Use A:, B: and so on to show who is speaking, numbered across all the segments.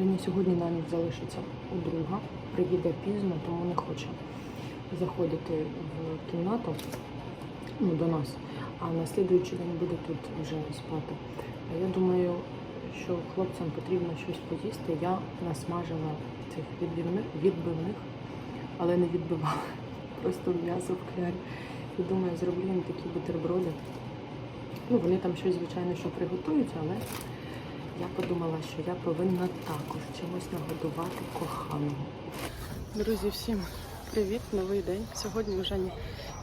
A: Женя сьогодні на ніч залишиться у друга, приїде пізно, тому не хоче заходити в кімнату ну, до нас. А на слідуючий день буде тут вже спати. А я думаю, що хлопцям потрібно щось поїсти. Я насмажила цих відбивних, відбивних, але не відбивала. Просто м'ясо в клярі. І думаю, зроблю їм такі бутерброди. Ну, вони там щось, звичайно, що приготують, але я подумала, що я повинна також чимось нагодувати коханого. Друзі, всім привіт, новий день. Сьогодні вже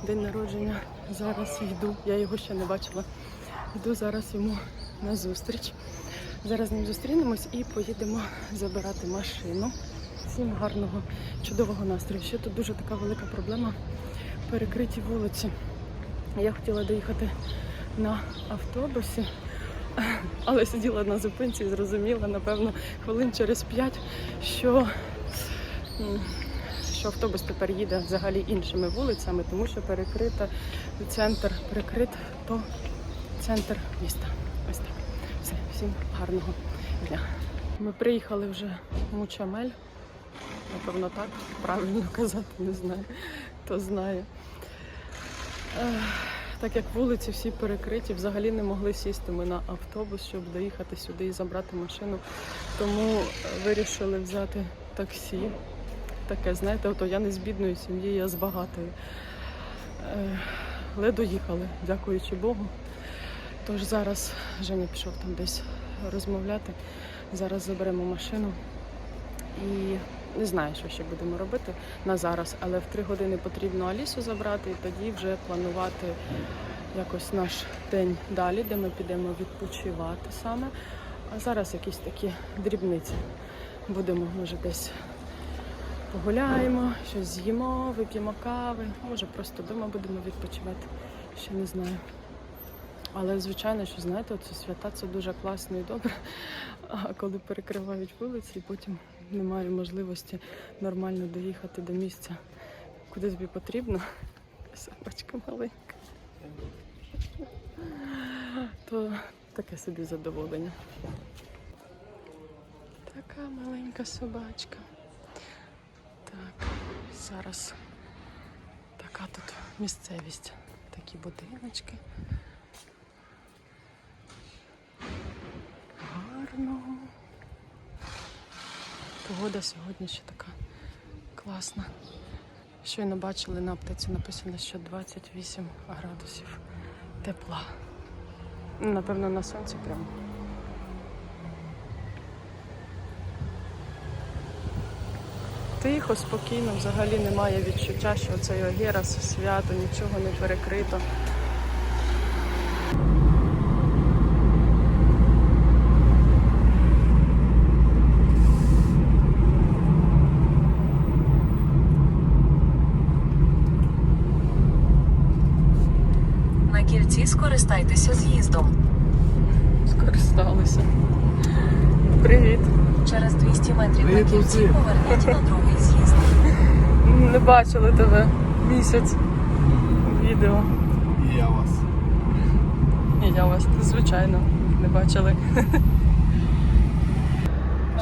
A: день народження. Зараз йду. Я його ще не бачила. Йду зараз йому на зустріч. Зараз з ним зустрінемось і поїдемо забирати машину. Всім гарного, чудового настрою. Ще тут дуже така велика проблема перекриті вулиці. Я хотіла доїхати на автобусі, але сиділа на зупинці і зрозуміла, напевно, хвилин через п'ять, що, що автобус тепер їде взагалі іншими вулицями, тому що перекрита центр прикрит, то центр міста. Ось так. Все, всім гарного дня. Ми приїхали вже в Мучамель. Напевно, так правильно казати, не знаю, хто знає. Так як вулиці всі перекриті, взагалі не могли сісти ми на автобус, щоб доїхати сюди і забрати машину. Тому е, вирішили взяти таксі. Таке, знаєте, ото я не з бідної сім'ї, я з багатої. Е, Але доїхали, дякуючи Богу. Тож зараз Женя пішов там десь розмовляти. Зараз заберемо машину і не знаю, що ще будемо робити на зараз, але в три години потрібно Алісу забрати і тоді вже планувати якось наш день далі, де ми підемо відпочивати саме. А зараз якісь такі дрібниці. Будемо, може, десь погуляємо, щось з'їмо, вип'ємо кави, може просто вдома будемо відпочивати. Ще не знаю. Але звичайно, що знаєте, це свята це дуже класно і добре. Коли перекривають вулиці, і потім немає можливості нормально доїхати до місця, куди тобі потрібно. Собачка маленька. То таке собі задоволення. Така маленька собачка. Так, зараз така тут місцевість. Такі будиночки. Гарно. Погода сьогодні ще така класна. Щойно бачили на аптеці написано, що 28 градусів тепла. Ну, Напевно, на сонці прямо. Тихо, спокійно, взагалі немає відчуття, що цей Огерас свято, нічого не перекрито.
B: На кільці скористайтеся з'їздом.
A: Скористалися. Привіт.
B: Через 200 метрів на кільці поверніть на другий з'їзд.
A: Не бачили тебе місяць відео.
C: І я вас.
A: І я вас, звичайно, не бачили.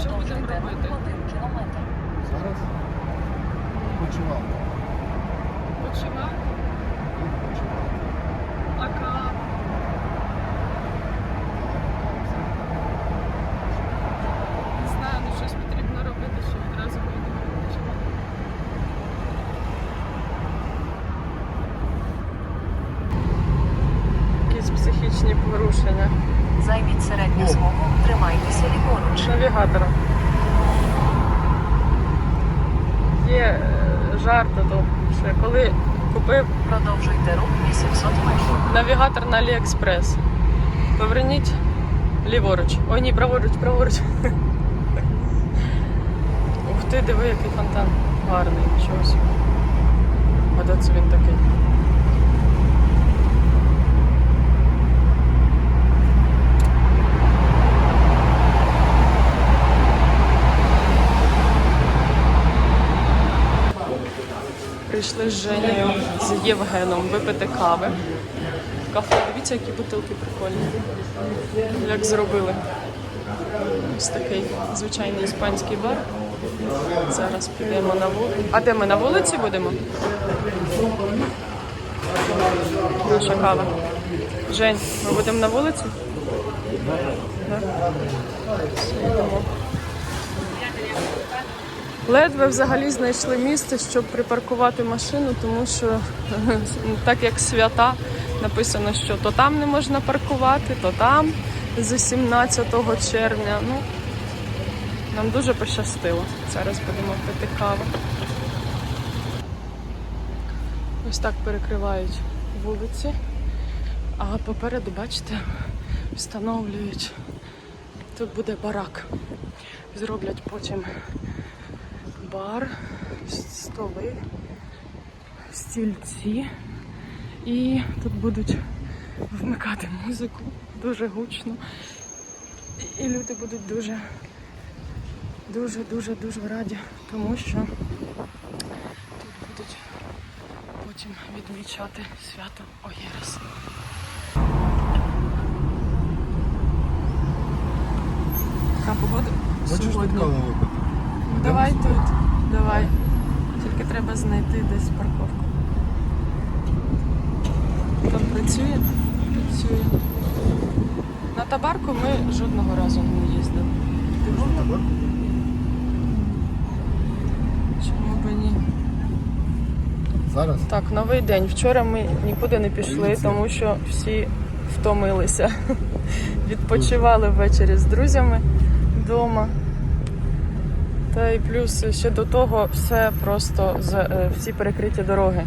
A: Що будемо робити?
B: один кілометр.
C: Зараз почував.
A: Почина,
C: Почував.
A: ака. Не знаю, ну щось потрібно робити, що відразу поїдемо відпочивати. Якісь психічні порушення.
B: Займіть середню
C: О.
B: смугу, тримайтеся ліворуч.
A: навігатором. Є е, жарт то, що коли купив
B: Продовжуйте рух 800 метрів.
A: навігатор на Аліекспрес, поверніть ліворуч. Ой, ні, праворуч, праворуч. Ух ти, диви, який фонтан. Гарний, щось. А де це він такий? Прийшли з Женєю з Євгеном випити кави. Кафе, дивіться, які бутилки прикольні. Як зробили. Ось такий звичайний іспанський бар. Зараз підемо на вулицю. А де ми на вулиці будемо? Наша кава. Жень, ми будемо на вулиці? Да? Все, йдемо. Ледве взагалі знайшли місце, щоб припаркувати машину, тому що так як свята написано, що то там не можна паркувати, то там з 17 червня. Ну, нам дуже пощастило. Зараз будемо пити каву. Ось так перекривають вулиці. А попереду, бачите, встановлюють. Тут буде барак. Зроблять потім бар, столи, стільці. І тут будуть вмикати музику дуже гучно. І- люди будуть дуже, дуже, дуже, дуже раді, тому що тут будуть потім відмічати свято Оєрес. Яка погода?
C: Хочеш тут каву випити?
A: Давай тут, давай. Тільки треба знайти десь парковку. Там працює? Працює. На табарку ми жодного разу не їздили. Ти був там?
C: Табак?
A: Чому б ні?
C: Зараз?
A: Так, новий день. Вчора ми нікуди не пішли, тому що всі втомилися. Відпочивали ввечері з друзями вдома. Та і плюс ще до того все просто за- е, всі перекриті дороги.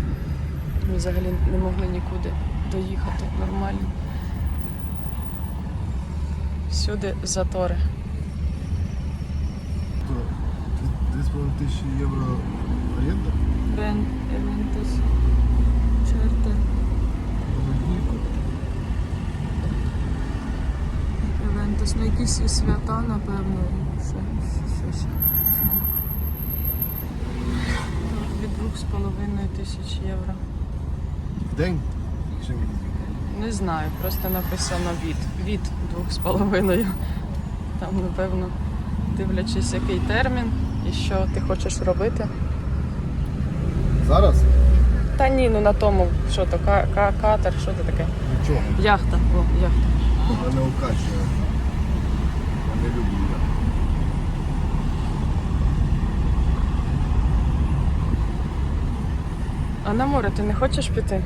A: Ми взагалі не могли нікуди доїхати нормально. Всюди затори.
C: То 3,5 тисячі євро оренда?
A: Бен, Евентус, Чертер, Евентус. Ну якісь свята, напевно, все, все, все. Від двох з половиною тисяч євро.
C: В день? Чи
A: Не знаю, просто написано від. Від двох з половиною. Там, напевно, дивлячись, який термін і що ти хочеш робити.
C: Зараз?
A: Та ні, ну на тому, що то, ка- ка- катер, що це таке?
C: Нічого.
A: Яхта. О, яхта.
C: Мене укачує. Я не люблю я.
A: А на море ти не хочеш піти?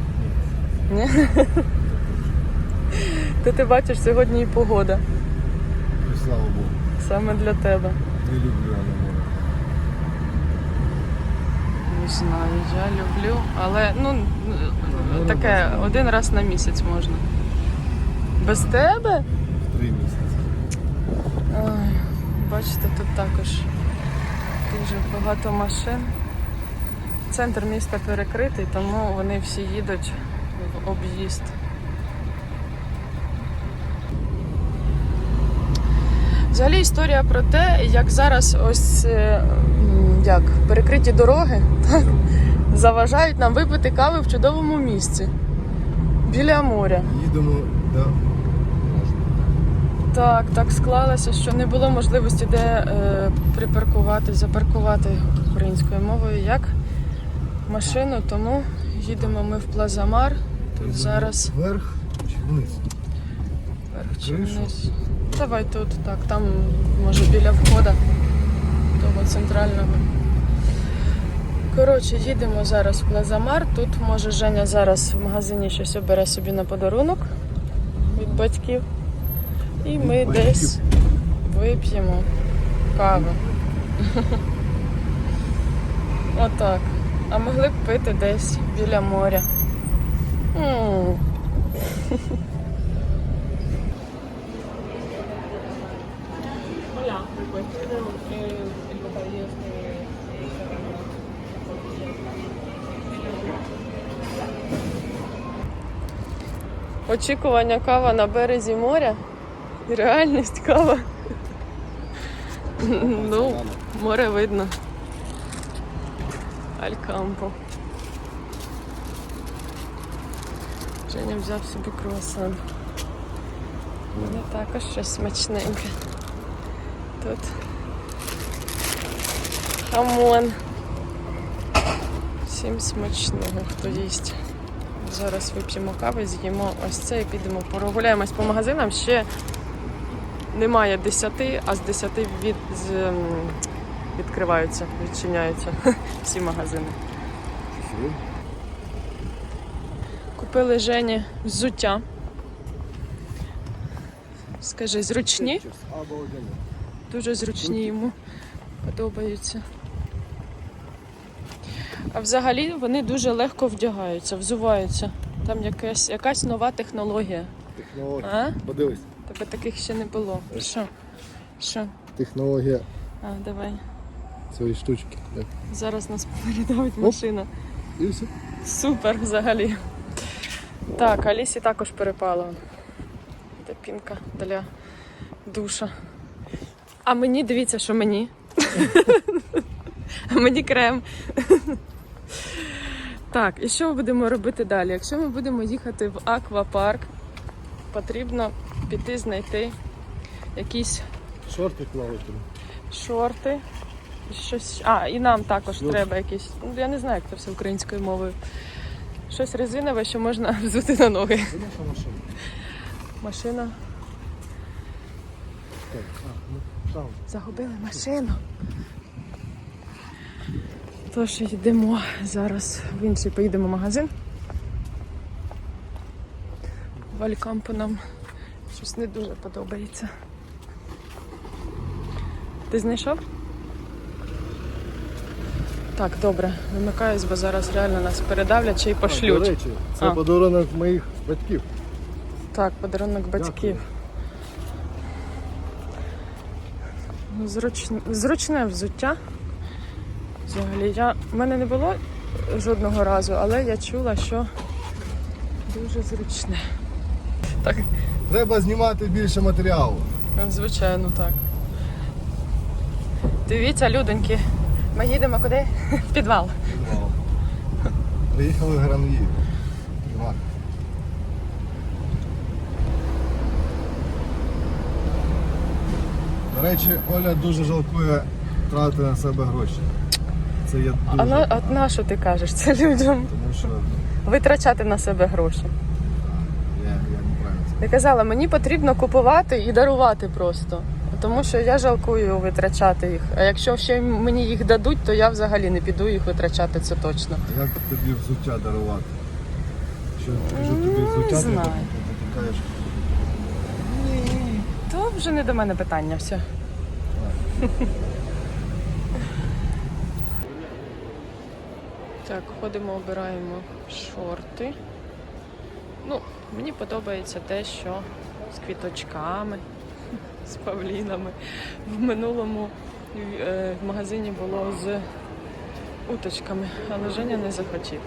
A: Ні? То ти бачиш сьогодні і погода.
C: Слава Богу.
A: Саме для тебе.
C: Не люблю я на море.
A: Не знаю, я люблю, але ну таке один раз на місяць можна. Без тебе?
C: Три місяці.
A: Ой, бачите, тут також дуже багато машин. Центр міста перекритий, тому вони всі їдуть в об'їзд. Взагалі історія про те, як зараз ось е, як перекриті дороги так, заважають нам випити кави в чудовому місці біля моря.
C: Їдемо, да.
A: Так, так склалося, що не було можливості де е, припаркувати, запаркувати українською мовою як машину, тому їдемо ми в Плазамар. Тут зараз
C: Вверх чи вниз?
A: вверх чи вниз. Давай тут, так, там може біля входа того центрального. Коротше, їдемо зараз в Плазамар. Тут може Женя зараз в магазині щось обере собі на подарунок від батьків. І ми
C: батьків?
A: десь вип'ємо каву. Отак. А могли б пити десь біля моря. Очікування кава на березі моря. Реальність кава. Ну, море видно. Алькампо. Женя взяв собі круасан. Ну також щось смачненьке. Тут. Хамон. Всім смачного, хто їсть. Зараз вип'ємо кави, з'їмо ось це і підемо прогуляємось по магазинам. Ще немає 10, а з 10 від, з, відкриваються, відчиняються всі магазини. Купили Жені взуття. Скажи, зручні? Дуже зручні йому подобаються. А взагалі вони дуже легко вдягаються, взуваються. Там якась, якась нова технологія.
C: Технологія.
A: А?
C: Подивись.
A: Тебе таких ще не було. Що? Що?
C: Технологія
A: А, давай.
C: Цієї штучки. Так.
A: Зараз нас передавить машина.
C: І все.
A: Супер взагалі. Так, Алісі також перепало. Де пінка для душа. А мені дивіться, що мені. А мені крем. Так, і що ми будемо робити далі? Якщо ми будемо їхати в аквапарк, потрібно піти знайти якісь
C: Шорти плавати.
A: шорти. Щось. А, і нам також
C: Ну.
A: треба якісь. Ну, я не знаю, як це все українською мовою. Щось резинове, що можна взути на ноги.
C: Це наша машина.
A: Машина.
C: Так, а, ну, там.
A: Загубили машину. Тож йдемо зараз в інший поїдемо в магазин. Валькампу нам щось не дуже подобається. Ти знайшов? Так, добре, вимикаюсь, бо зараз реально нас передавлять чи й пошлють.
C: До речі, це
A: А.
C: подарунок моїх батьків.
A: Так, подарунок батьків. Ну, Зручне, зручне взуття. Взагалі, я, в мене не було жодного разу, але я чула, що дуже зручне. Так,
C: Треба знімати більше матеріалу.
A: звичайно, так. Дивіться, людоньки, ми їдемо куди? В підвал.
C: Приїхали в Гранвію. Іван. До речі, Оля дуже жалкує тратити на себе гроші. Це є дуже.
A: А на, а на що ти кажеш це людям?
C: Тому що
A: Витрачати на себе гроші.
C: я, я неправильно.
A: Я казала, мені потрібно купувати і дарувати просто. Тому що я жалкую витрачати їх. А якщо ще мені їх дадуть, то я взагалі не піду їх витрачати, це точно.
C: А Як тобі взуття дарувати? Що кажу тобі взуття, ти
A: знаю.
C: ти кажеш,
A: Ні. То вже не до мене питання все. Так, ходимо, обираємо шорти. Ну, мені подобається те, що з квіточками, з павлінами. В минулому е, в магазині було з уточками, але Женя не захотів.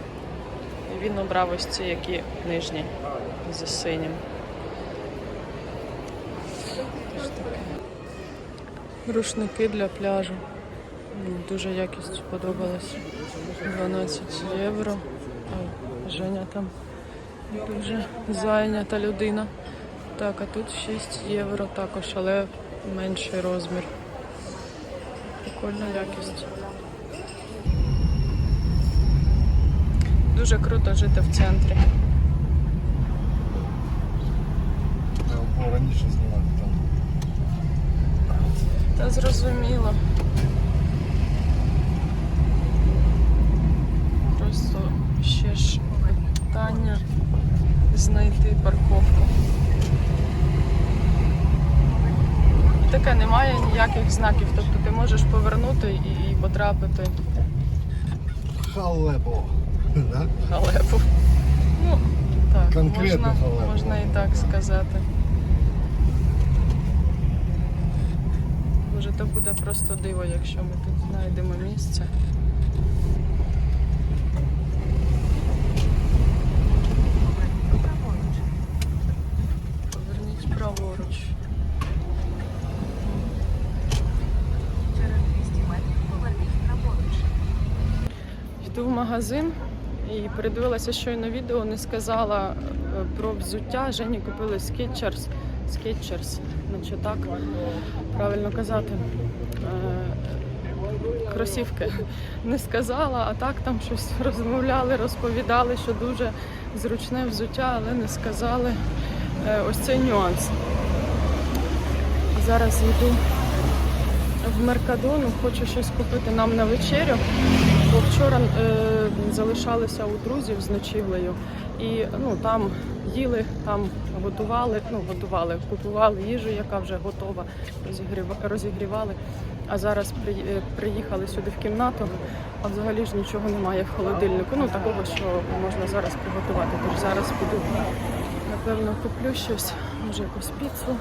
A: Він обрав ось ці, які нижні з синім. Рушники для пляжу. Дуже якість сподобалась. 12 євро. Женя там дуже зайнята людина. Так, а тут 6 євро також, але менший розмір. Прикольна якість. Дуже круто жити в центрі.
C: раніше знімати там.
A: Та зрозуміло. Просто ще ж питання знайти парковку. І таке немає ніяких знаків, тобто ти можеш повернути і, і потрапити
C: Халепо. Да?
A: халепу. Ну, так,
C: Конкретно
A: можна,
C: халепу.
A: можна і так сказати. Боже, то буде просто диво, якщо ми тут знайдемо місце. Поверніть праворуч.
B: Через 200 метрів поверніть праворуч.
A: Йду в магазин і передивилася щойно відео, не сказала е, про взуття. Жені купили Skechers, Skechers наче так правильно казати. Е, Кросівки не сказала, а так там щось розмовляли, розповідали, що дуже зручне взуття, але не сказали е, ось цей нюанс. Зараз йду в Меркадону, хочу щось купити нам на вечерю. Бо вчора е, залишалися у друзів з ночівлею, і ну там їли, там готували, ну готували, купували їжу, яка вже готова, розігріва- розігрівали. А зараз е, приїхали сюди в кімнату, а взагалі ж нічого немає в холодильнику. Ну такого, що можна зараз приготувати. Тож зараз піду, напевно, куплю щось, може якусь піцу,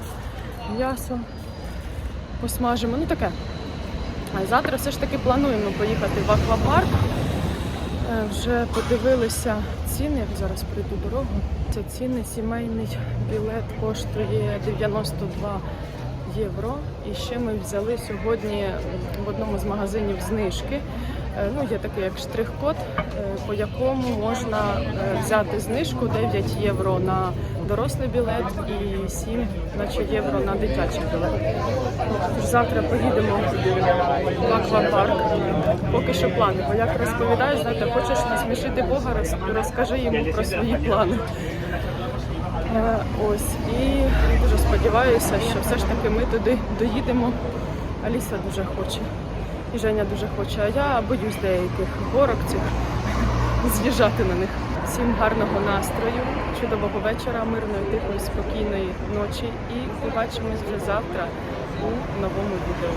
A: м'ясо посмажимо. Ну таке. Завтра все ж таки плануємо поїхати в аквапарк. Е, Вже подивилися ціни, як зараз прийду дорогу. Це ціни, сімейний білет коштує 92 євро. І ще ми взяли сьогодні в одному з магазинів знижки. Е, Ну, є такий як штрих-код, е, по якому можна взяти знижку 9 євро на дорослий білет і 7 наче євро на дитячий білет. Завтра поїдемо в аквапарк. Поки що плани. Бо як розповідаю, знаєте, хочеш насмішити Бога, розкажи йому про свої плани. Е, Ось і дуже сподіваюся, що все ж таки ми туди доїдемо. Аліса дуже хоче. І Женя дуже хоче, а я боюсь деяких горок цих з'їжджати на них. Всім гарного настрою, чудового вечора, мирної, тихої, спокійної ночі і побачимось вже завтра у новому відео.